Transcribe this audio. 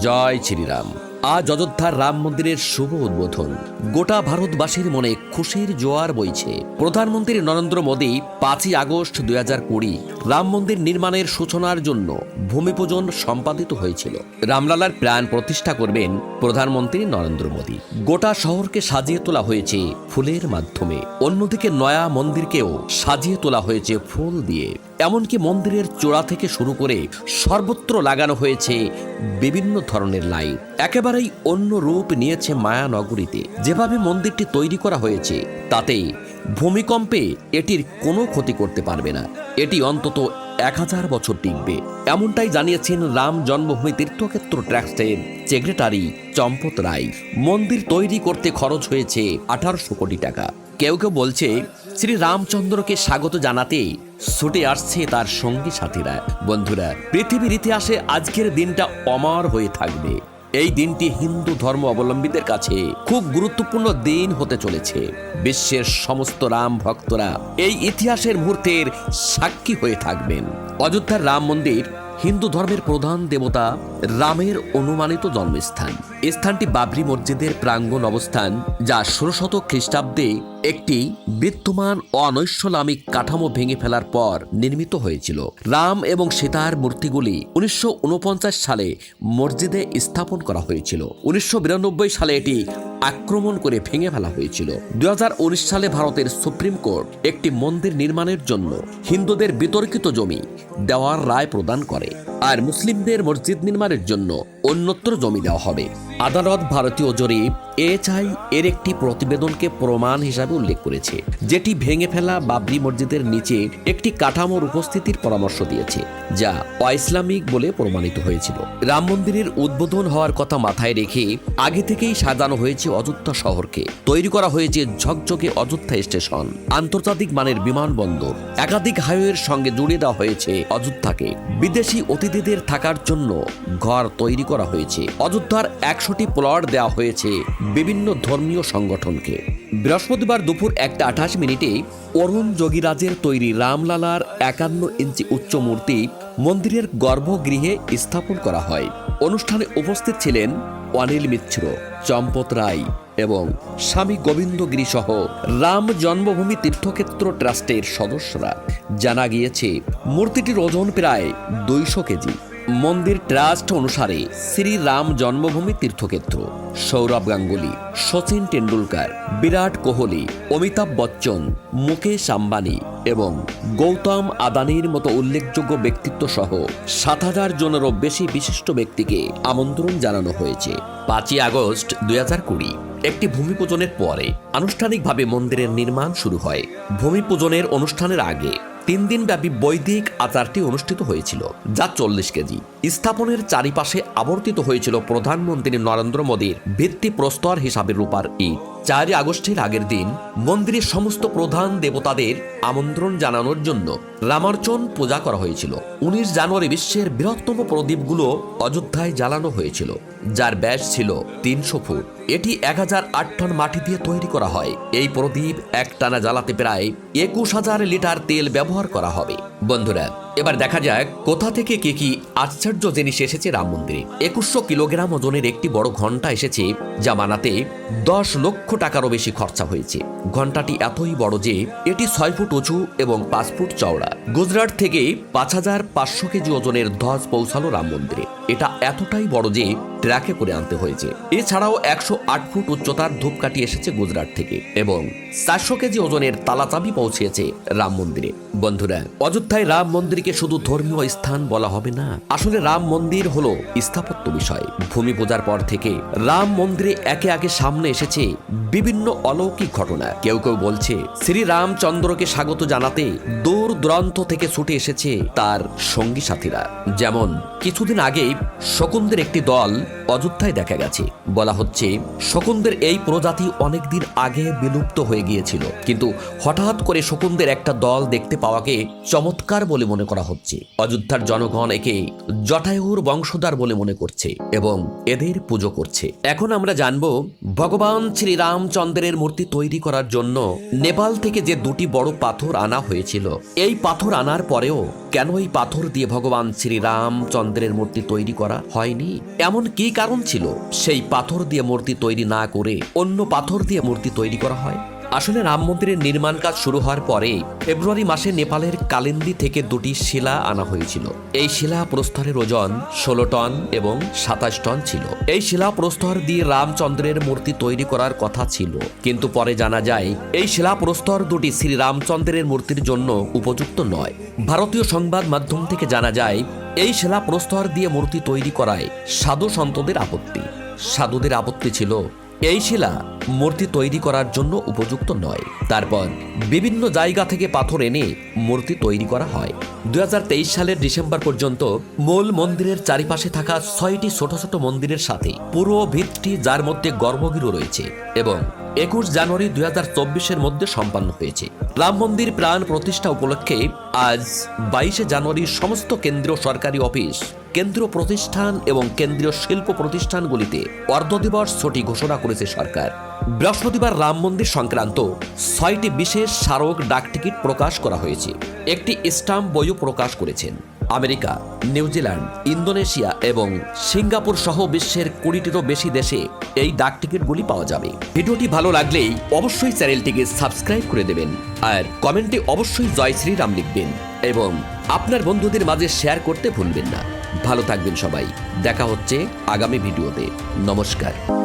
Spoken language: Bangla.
জয় শ্রীরাম। আজ অযোধ্যার রাম মন্দিরের শুভ উদ্বোধন। গোটা ভারতবাসীর মনে খুশির জোয়ার বইছে। প্রধানমন্ত্রী নরেন্দ্র মোদী পাঁচই আগস্ট দুই হাজার কুড়ি রাম মন্দির নির্মাণের সূচনার জন্য ভূমিপূজন সম্পাদিত হয়েছিল। রামলালার প্রাণ প্রতিষ্ঠা করবেন প্রধানমন্ত্রী নরেন্দ্র মোদী। গোটা শহরকে সাজিয়ে তোলা হয়েছে ফুলের মাধ্যমে। অন্যদিকে নয়া মন্দিরকেও সাজিয়ে তোলা হয়েছে ফুল দিয়ে। এমনকি মন্দিরের চূড়া থেকে শুরু করে সর্বত্র লাগানো হয়েছে বিভিন্ন ধরনের লাইট। একেবারেই অন্য রূপ নিয়েছে মায়ানগরীতে। যেভাবে মন্দিরটি তৈরি করা হয়েছে তাতে ভূমিকম্পে এটির কোনো ক্ষতি করতে পারবে না। এটি অন্তত এক হাজার বছর টিকবে। এমনটাই জানিয়েছেন রাম জন্মভূমি তীর্থক্ষেত্র ট্রাস্টের সেক্রেটারি চম্পত রায়। মন্দির তৈরি করতে খরচ হয়েছে আঠারোশো কোটি টাকা। কেউ কেউ বলছে, শ্রী রামচন্দ্রকে স্বাগত জানাতে ছুটে আসছে তার সঙ্গী সাথীরা। বন্ধুরা, পৃথিবীর ইতিহাসে আজকের দিনটা অমর হয়ে থাকবে। এই দিনটি হিন্দু ধর্ম অবলম্বীদের কাছে খুব গুরুত্বপূর্ণ দিন হতে চলেছে। বিশ্বের সমস্ত রাম ভক্তরা এই ইতিহাসের মুহূর্তের সাক্ষী হয়ে থাকবেন। অযোধ্যার রাম মন্দির হিন্দু ধর্মের প্রধান দেবতা রামের অনুমানিত জন্মস্থান। স্থানটি বাবরি মসজিদের প্রাঙ্গণ অবস্থান, যা ষোলো শতক খ্রিস্টাব্দে একটি বিদ্যমান অনৈশ্বলামিক কাঠামো ভেঙে ফেলার পর নির্মিত হয়েছিল। রাম এবং সীতার মূর্তিগুলি উনিশশো ঊনপঞ্চাশ সালে মসজিদে স্থাপন করা হয়েছিল। উনিশশো বিরানব্বই সালে এটি আক্রমণ করে ভেঙে ফেলা হয়েছিল। দু হাজার উনিশ সালে ভারতের সুপ্রিম কোর্ট একটি মন্দির নির্মাণের জন্য হিন্দুদের বিতর্কিত জমি দেওয়ার রায় প্রদান করে। আর মুসলিমদের মসজিদ নির্মাণের জন্য অন্যত্র জমি দেওয়া হবে। আদালত ভারতীয় জরিপ এএচআই এর একটি প্রতিবেদনকে প্রমাণ হিসাবে উল্লেখ করেছে, যেটি ভেঙে ফেলা বাবরি মসজিদের নিচে একটি কাঠামোর উপস্থিতির পরামর্শ দিয়েছে, যা অইসলামিক বলে প্রমাণিত হয়েছিল। রাম মন্দিরের উদ্বোধন হওয়ার কথা মাথায় রেখে আগে থেকেই সাজানো হয়েছে অযোধ্যা শহরকে। তৈরি করা হয়েছে ঝকঝকে অযোধ্যা স্টেশন, আন্তর্জাতিক মানের বিমানবন্দর। একাধিক হাইওয়ের সঙ্গে জুড়ে দেওয়া হয়েছে অযোধ্যাকে। বিদেশি অতিথিদের থাকার জন্য ঘর তৈরি করা হয়েছে। অযোধ্যার একশোটি প্লট দেওয়া হয়েছে বিভিন্ন ধর্মীয় সংগঠনকে। বৃহস্পতিবার দুপুর একটা আঠাশ মিনিটে অরুণ যোগীরাজের তৈরি রামলালার একান্ন ইঞ্চি উচ্চ মূর্তি মন্দিরের গর্ভগৃহে স্থাপন করা হয়। অনুষ্ঠানে উপস্থিত ছিলেন অনিল মিত্র, চম্পত রায় এবং স্বামী গোবিন্দগিরি সহ রাম জন্মভূমি তীর্থক্ষেত্র ট্রাস্টের সদস্যরা। জানা গিয়েছে, মূর্তিটির ওজন প্রায় দুইশো কেজি। মন্দির ট্রাস্ট অনুসারে শ্রী রাম জন্মভূমি তীর্থক্ষেত্র, সৌরভ গাঙ্গুলি সচিন টেন্ডুলকার বিরাট কোহলি, অমিতাভ বচ্চন, মুকেশ আম্বানি এবং গৌতম আদানির মতো উল্লেখযোগ্য ব্যক্তিত্ব সহ সাত হাজার জনেরও বেশি বিশিষ্ট ব্যক্তিকে আমন্ত্রণ জানানো হয়েছে। পাঁচই আগস্ট দুই হাজার কুড়ি, একটি ভূমি পূজনের পরে আনুষ্ঠানিকভাবে মন্দিরের নির্মাণ শুরু হয়। ভূমি পূজনের অনুষ্ঠানের আগে তিন দিনব্যাপী বৈদিক আচারটি অনুষ্ঠিত হয়েছিল যা চল্লিশ কেজি। স্থাপনের চারিপাশে আবর্তিত হয়েছিল প্রধানমন্ত্রী নরেন্দ্র মোদীর ভিত্তি প্রস্তর হিসাবে রূপার ইট। চারই আগস্টের আগের দিন মন্দিরের সমস্ত প্রধান দেবতাদের আমন্ত্রণ জানানোর জন্য রামার্চন পূজা করা হয়েছিল। উনিশ জানুয়ারি বিশ্বের বৃহত্তম প্রদীপগুলো অযোধ্যায় জ্বালানো হয়েছিল, যার ব্যাস ছিল তিনশো ফুট। এটি এক হাজার আট টন মাটি দিয়ে তৈরি করা হয়। এই প্রদীপ একটানা জ্বালাতে প্রায় একুশ হাজার লিটার তেল ব্যবহার করা হবে। বন্ধুরা, এবার দেখা যাক কোথা থেকে কি কি আশ্চর্য জিনিস এসেছে রাম মন্দিরে। একুশশো কিলোগ্রাম ওজনের একটি বড় ঘণ্টা এসেছে যা বানাতে দশ লক্ষ টাকারও বেশি খরচা হয়েছে। ঘন্টাটি এতই বড় যে এটি ছয় ফুট উঁচু এবং পাঁচ ফুট চওড়া। গুজরাট থেকে পাঁচ হাজার পাঁচশো কেজি ওজনের ধ্বজ পৌঁছালো রাম মন্দিরে। এটা এতটাই বড় যে ট্র্যাকে করে আনতে হয়েছে। এছাড়াও একশো আট ফুট উচ্চতার ধূপকাঠি এসেছে গুজরাট থেকে এবং চারশো কেজি ওজনের তালাচাবি পৌঁছেছে রাম মন্দিরে। বন্ধুরা অযোধ্যায় রাম মন্দিরকে শুধু ধর্মীয় স্থান বলা হবে না, আসলে রাম মন্দির হল স্থাপত্য বিষয়। ভূমি পূজার পর থেকে রাম মন্দিরে একে একে সামনে এসেছে বিভিন্ন অলৌকিক ঘটনা। কেউ কেউ বলছে শ্রী রামচন্দ্রকে স্বাগত জানাতে দূর দূরান্ত থেকে ছুটে এসেছে তার সঙ্গী সাথীরা। যেমন, কিছুদিন আগেই শকুনদের একটি দল অযোধ্যায় দেখা গেছে। বলা হচ্ছে, শকুনদের এই প্রজাতি অনেকদিন আগে বিলুপ্ত হয়ে গিয়েছিল। কিন্তু হঠাৎ করে শকুনদের একটা দল দেখতে পাওয়াকে চমৎকার বলে মনে করা হচ্ছে। অযোধ্যার জনগণ একে জটায়ুর বংশধার বলে মনে করছে এবং এদের পুজো করছে। এখন আমরা জানব, ভগবান শ্রী রামচন্দ্রের মূর্তি তৈরি করার জন্য নেপাল থেকে যে দুটি বড় পাথর আনা হয়েছিল এই পাথর আনার পরেও কেন এই পাথর দিয়ে ভগবান শ্রীরামচন্দ্রের মূর্তি তৈরি করা হয়নি? এমন কি কারণ ছিল? সেই পাথর দিয়ে মূর্তি তৈরি না করে অন্য পাথর দিয়ে মূর্তি তৈরি করা হয়? আসলে রাম মন্দিরের নির্মাণ কাজ শুরু হওয়ার পরে ফেব্রুয়ারি মাসে নেপালের কালিন্দি থেকে দুটি শিলা আনা হয়েছিল। এই শিলা প্রস্তরের ওজন ষোলো টন এবং সাতাশ টন ছিল। এই শিলা প্রস্তর দিয়ে রামচন্দ্রের মূর্তি তৈরি করার কথা ছিল। কিন্তু পরে জানা যায়, এই শিলা প্রস্তর দুটি শ্রী রামচন্দ্রের মূর্তির জন্য উপযুক্ত নয়। ভারতীয় সংবাদ মাধ্যম থেকে জানা যায়, এই শিলা প্রস্তর দিয়ে মূর্তি তৈরি করায় সাধু সন্তদের আপত্তি। সাধুদের আপত্তি ছিল এই শিলা মূর্তি তৈরি করার জন্য উপযুক্ত নয়। তারপর বিভিন্ন জায়গা থেকে পাথর এনে মূর্তি তৈরি করা হয়। দুহাজার তেইশ সালের ডিসেম্বর পর্যন্ত মূল মন্দিরের চারিপাশে থাকা ছয়টি ছোট ছোট মন্দিরের সাথে পুরো ভিতটি যার মধ্যে গর্ভগৃহ রয়েছে এবং একুশ জানুয়ারি দু হাজার চব্বিশের মধ্যে সম্পন্ন হয়েছে। রাম মন্দির প্রাণ প্রতিষ্ঠা উপলক্ষে আজ বাইশে জানুয়ারি সমস্ত কেন্দ্রীয় সরকারি অফিস, কেন্দ্রীয় প্রতিষ্ঠান এবং কেন্দ্রীয় শিল্প প্রতিষ্ঠানগুলিতে অর্ধ দিবস ছুটি ঘোষণা করেছে সরকার। বৃহস্পতিবার রাম মন্দির সংক্রান্ত ছয়টি বিশেষ স্মারক ডাকটিকিট প্রকাশ করা হয়েছে। একটি স্টাম্প বইও প্রকাশ করেছেন। আমেরিকা নিউজিল্যান্ড ইন্দোনেশিয়া এবং সিঙ্গাপুর সহ বিশ্বের কুড়িটিরও বেশি দেশে এই ডাক টিকিটগুলি পাওয়া যাবে। ভিডিওটি ভালো লাগলেই অবশ্যই চ্যানেলটিকে সাবস্ক্রাইব করে দেবেন আর কমেন্টে অবশ্যই জয় শ্রীরাম লিখবেন এবং আপনার বন্ধুদের মাঝে শেয়ার করতে ভুলবেন না। ভালো থাকবেন সবাই। দেখা হচ্ছে আগামী ভিডিওতে। নমস্কার।